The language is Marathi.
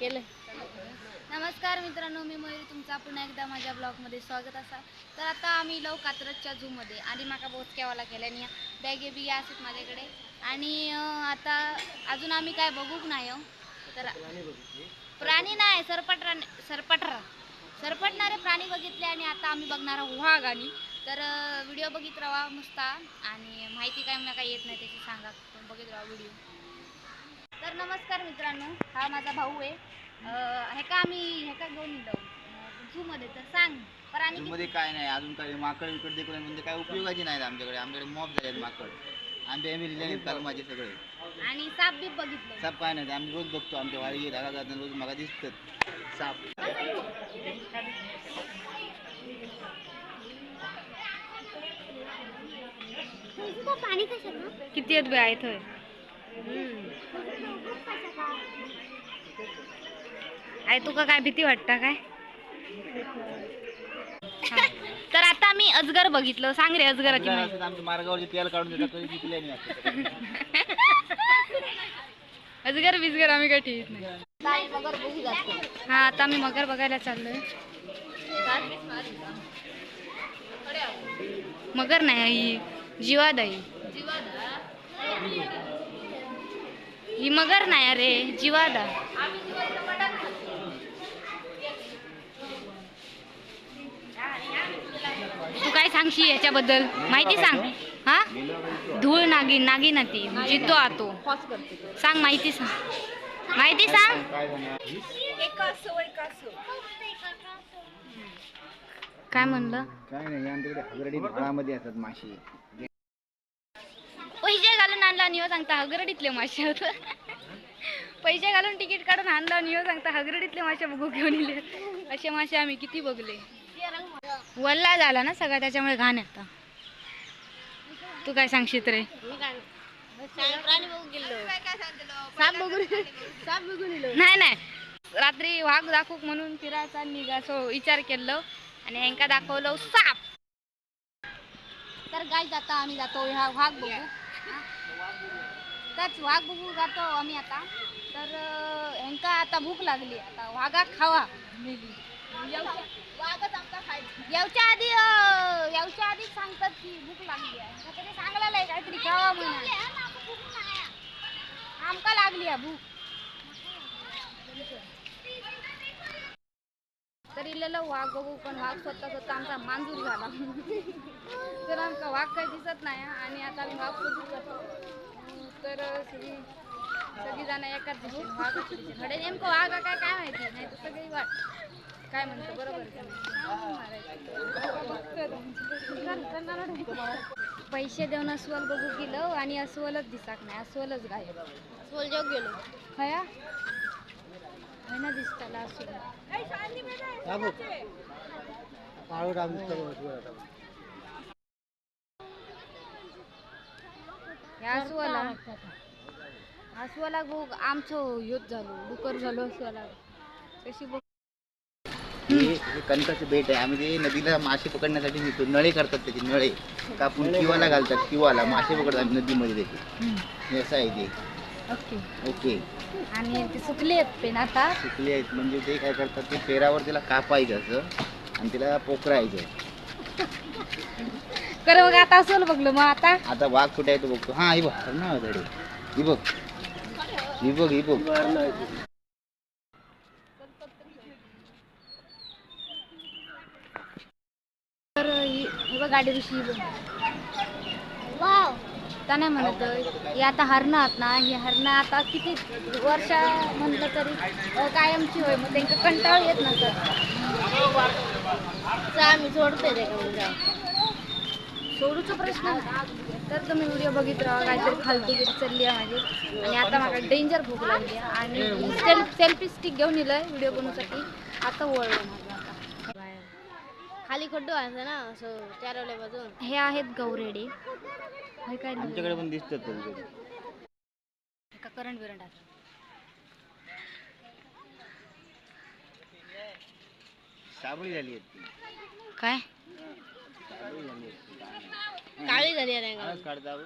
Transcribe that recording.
केलं नमस्कार मित्रांनो मी मयुरी. तुमचा पुन्हा एकदा माझ्या ब्लॉगमध्ये स्वागत असा. तर आता आम्ही लव कात्रजच्या झूमध्ये आणि माका बोचक्यावाला केल्याने बॅगे बिगे असत माझ्याकडे. आणि आता अजून आम्ही काय बघूक नाही हो तर प्राणी नाही सरपटरा सरपटरा सरपटणारे प्राणी बघितले आणि आता आम्ही बघणार आहोत वाघ आणि. तर व्हिडिओ बघित राहा मस्त. आणि माहिती काय मला काही येत नाही त्याची सांगा. बघित राहा व्हिडिओ. तर नमस्कार मित्रांनो हा माझा भाऊ आहे. अं, हे का आम्ही हे का घेऊन झू मध्ये तर सांग. प्राणी किती- मध्ये काय नाही अजून काही माकड विकड देखील म्हणजे काय उपयोगाची नाहीत आमच्याकडे. आमच्याकडे मॉप झाले माकड. आंबे आम्ही आहेत माझे सगळे. आणि साप बीप बघितलं साप काय नाही आम्ही रोज बघतो आमच्या वाडी धारा जाताना रोज मला दिसतात. साप. किती आहेत बे थंय आहे तुका काय भीती वाटतं काय? हा. तर आता मी अजगर बघितलं. सांग रे अजगराची माहिती. मार्गावरची तेल काढून देतात तरी विकले नाही आता. अजगर बिजगर आम्ही काय ठेवत नाही. हा आता आम्ही मगर बघायला चाललोय. मगर नाही ही जिवाद आहे. ही मगर नाही अरे जिवाद आहे. तू काय सांगशी याच्याबद्दल? माहिती सांग. हा? धूळ नागिन नागिन ती. जितो आतो. सांग माहिती सांग. माहिती सांग. काय म्हणलं? काय नाही आमच्याकडे हगरडी असतात माशी. पैसे घालून आणला नियो सांगता हगरडीतले मासे होत पैसे घालून तिकीट काढून आणला नियो सांगता हगरडीतले मासे बघू घेऊन इले असे मासे आम्ही किती बघले. वल्ला झाला ना सगळा त्याच्यामुळे घाण येतं तू काय सांगशील रे? नाही नाही. रात्री वाघ दाखवूक म्हणून फिरायचा निघा असं विचार केलं आणि हेंका दाखवलं साप. तर गाय जाता आम्ही जातो. ह्या वाघ बघू. त्याच वाघ बघू जातो आम्ही आता. तर हेंका आता भूक लागली. आता वाघाक खावा. यावच्या आधी अं, यावच्या आधी सांगतात की भूक लागली आहे. काहीतरी सांगलेलं आहे काहीतरी खावा म्हणून. आमका लागली आहे भूक. तर इलेलं वाघ बघू पण वाघ स्वतः स्वतः आमचा मांजूर झाला. तर आमचा वाघ काही दिसत नाही आणि आता आम्ही वाघ अं, तर सगळी सगळी जण एकाच दिशेने वाघाच्या दिशेने. हडे नेमकं वाघ आहे काय काय माहिती? नाही तर सगळी वाट. काय म्हणतो? बरोबर पैसे देऊन अस्वल बघू गेलो आणि अस्वलच दिसाक नाही अस्वलच गायब. अस्वल जेव गेलो. खया ना दिसताला अस्वल. ह्या अस्वला. अस्वला बघ आमचं युद्ध झालो डुकर झालो अस्वला. कशी बघ. हे कणकाचं बेट आहे. आम्ही ते नदीला मासे पकडण्यासाठी नेतो. नळे करतात त्याचे नळे. कापून किवाला घालतात किवाला. मासे पकडतात नदीमध्ये त्याचे. हे असं आहे ते. ओके. ओके. आणि ते सुकले आहेत पेन आता? सुकले आहेत. म्हणजे ते काय करतात ते पेरावर त्याला कापायचं असं आणि त्याला पोखरायचं. कर मग आता अस्वल बघलो. मग आता? आता वाघ कुठे आहे तो बघतो. हा ही बघ. ना धडे ही बघ. ही बघ ही बघ तर बघ गाडी दिवशी वाव. त्या नाही म्हणत ही आता हरणं आहात ना ही हरणं आता किती वर्ष म्हणलं तरी अं, कायमची होय मग त्यांना कंटाळ येत नसत आम्ही सोडतोय का सोडूचा प्रश्न. तर तुम्ही व्हिडिओ बघित राहा काहीतरी फालतू गिरी चालली आहे माझी. आणि आता मला डेंजर भूक लागली आहे. आणि सेल्फ सेल्फी स्टिक घेऊन आहे व्हिडिओ बनवण्यासाठी आता वळलो माझं. खाली खड्डो आहे ना असं चारवल्या बाजून हे आहेत गौरेडे हे काय आमच्याकडे पण दिसतात कधीकधी. का करंट बिरंट आहे साबळी झाली. काय. काळी झाली आहे काढता.